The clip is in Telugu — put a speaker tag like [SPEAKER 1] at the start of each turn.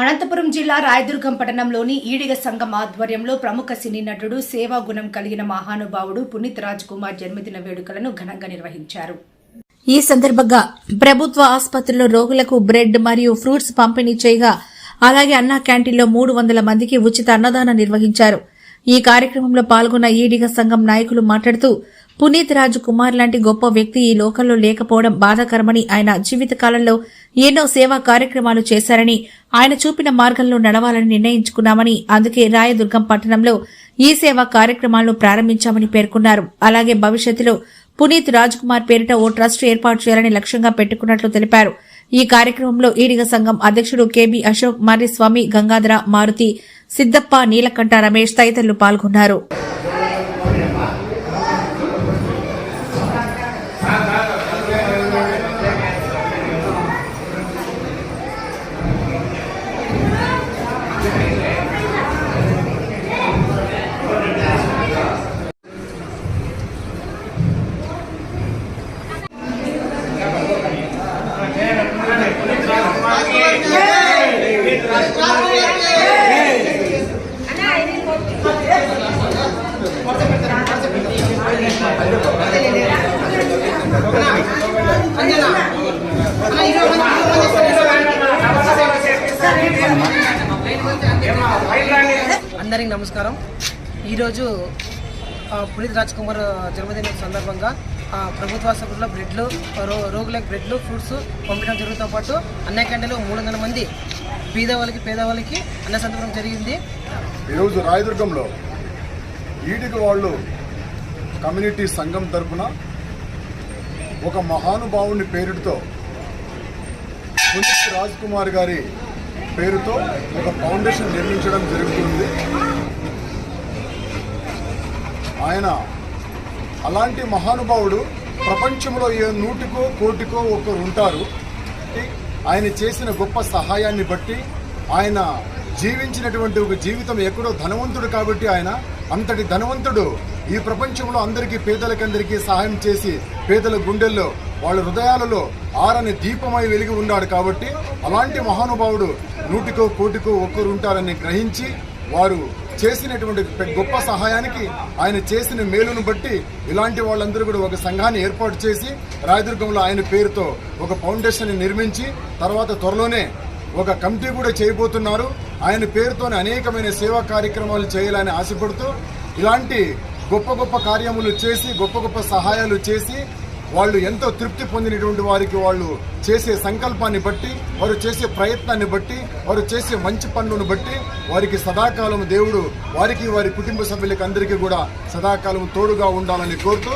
[SPEAKER 1] అనంతపురం జిల్లా రాయదుర్గం పట్టణంలోని ఈడిగ సంఘం ఆధ్వర్యంలో ప్రముఖ సినీ నటుడు సేవా గుణం కలిగిన మహానుభావుడు పునీత్ రాజ్ కుమార్ జన్మదిన వేడుకలను ఘనంగా నిర్వహించారు.
[SPEAKER 2] ఈ సందర్భంగా ప్రభుత్వ ఆసుపత్రిలో రోగులకు బ్రెడ్ మరియు ఫ్రూట్స్ పంపిణీ చేయగా అలాగే అన్నా క్యాంటీన్లో మూడు వందల మందికి ఉచిత అన్నదానం నిర్వహించారు. ఈ కార్యక్రమంలో పాల్గొన్న ఈడిగ సంఘం నాయకులు మాట్లాడుతూ పునీత్ రాజు కుమార్ లాంటి గొప్ప వ్యక్తి ఈ లోకంలో లేకపోవడం బాధాకరమని ఆయన జీవితకాలంలో ఎన్నో సేవా కార్యక్రమాలు చేశారని ఆయన చూపిన మార్గంలో నడవాలని నిర్ణయించుకున్నామని అందుకే రాయదుర్గం పట్టణంలో ఈ సేవా కార్యక్రమాలను ప్రారంభించామని పేర్కొన్నారు. అలాగే భవిష్యత్తులో పునీత్ రాజ్ కుమార్ పేరిట ఓ ట్రస్ట్ ఏర్పాటు చేయాలని లక్ష్యంగా పెట్టుకున్నట్లు తెలిపారు. ఈ కార్యక్రమంలో ఈడిగ సంఘం అధ్యక్షుడు కెబి అశోక్ మర్రిస్వామి గంగాధర మారుతి సిద్దప్ప నీలకంఠ రమేష్ తదితరులు పాల్గొన్నారు.
[SPEAKER 3] అందరికి నమస్కారం. ఈరోజు పునీత్ రాజ్ కుమార్ జన్మదిన సందర్భంగా ఆ, ప్రభుత్వ ఆసుపత్రిలో బ్రెడ్లు రో రోగులకు బ్రెడ్లు ఫ్రూట్స్ పంపించడం జరుగుతో పాటు అన్న క్యాంటీన్లో మూడు వందల మంది పేదవాళ్ళకి పేదవాళ్ళకి అన్న సందర్భం జరిగింది.
[SPEAKER 4] ఈరోజు రాయదుర్గంలో ఈడిక వాళ్ళు కమ్యూనిటీ సంఘం తరపున ఒక మహానుభావుని పేరుతో పునీత్ రాజ్ కుమార్ గారి పేరుతో ఒక ఫౌండేషన్ నిర్మించడం జరుగుతుంది. ఆయన అలాంటి మహానుభావుడు ప్రపంచంలో ఏ నూటికో కోటికో ఒకరు ఉంటారు. ఆయన చేసిన గొప్ప సహాయాన్ని బట్టి ఆయన జీవించినటువంటి ఒక జీవితం ఎక్కడో ధనవంతుడు కాబట్టి ఆయన అంతటి ధనవంతుడు ఈ ప్రపంచంలో అందరికీ పేదలకందరికీ సహాయం చేసి పేదల గుండెల్లో వాళ్ళ హృదయాలలో ఆరని దీపమై వెలిగి ఉన్నాడు కాబట్టి అలాంటి మహానుభావుడు నూటికో కోటికో ఒక్కరు ఉంటారని గ్రహించి వారు చేసినటువంటి గొప్ప సహాయానికి ఆయన చేసిన మేలును బట్టి ఇలాంటి వాళ్ళందరూ కూడా ఒక సంఘాన్ని ఏర్పాటు చేసి రాయదుర్గంలో ఆయన పేరుతో ఒక ఫౌండేషన్ నిర్మించి తర్వాత త్వరలోనే ఒక కమిటీ కూడా చేయబోతున్నారు. ఆయన పేరుతోనే అనేకమైన సేవా కార్యక్రమాలు చేయాలని ఆశపడుతూ ఇలాంటి గొప్ప గొప్ప కార్యములు చేసి గొప్ప గొప్ప సహాయాలు చేసి వాళ్ళు ఎంతో తృప్తి పొందినటువంటి వారికి వాళ్ళు చేసే సంకల్పాన్ని బట్టి వారు చేసే ప్రయత్నాన్ని బట్టి వారు చేసే మంచి పనులను బట్టి వారికి సదాకాలం దేవుడు వారికి వారి కుటుంబ సభ్యులకి అందరికీ కూడా సదాకాలం తోడుగా ఉండాలని కోరుతూ